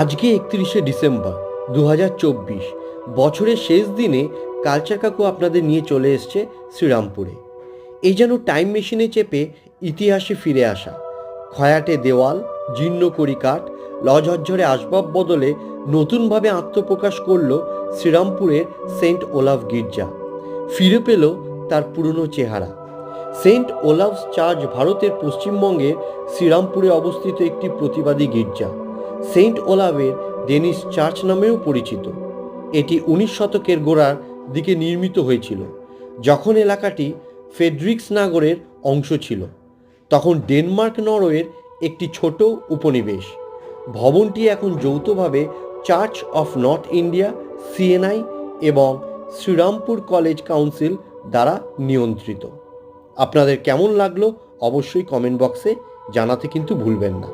আজকে একত্রিশে ডিসেম্বর দু হাজার চব্বিশ। বছরের শেষ দিনে কালচার কাকু আপনাদের নিয়ে চলে এসছে শ্রীরামপুরে। এই যেন টাইম মেশিনে চেপে ইতিহাসে ফিরে আসা। খয়াটে দেওয়াল, জীর্ণ করি কাঠ লঝরঝরে আসবাব বদলে নতুনভাবে আত্মপ্রকাশ করল শ্রীরামপুরের সেন্ট ওলাভ গির্জা। ফিরে পেল তার পুরনো চেহারা। সেন্ট ওলাভস চার্চ ভারতের পশ্চিমবঙ্গের শ্রীরামপুরে অবস্থিত একটি প্রতিবাদী গির্জা। সেন্ট ওলাভের ডেনিস চার্চ নামেও পরিচিত। এটি উনিশ শতকের গোড়ার দিকে নির্মিত হয়েছিল, যখন এলাকাটি ফেডরিক্স নাগরের অংশ ছিল। তখন ডেনমার্ক নরওয়ের একটি ছোট উপনিবেশ। ভবনটি এখন যৌথভাবে Church of North India, CNI এবং শ্রীরামপুর কলেজ কাউন্সিল দ্বারা নিয়ন্ত্রিত। আপনাদের কেমন লাগল অবশ্যই কমেন্ট বক্সে জানাতে কিন্তু ভুলবেন না।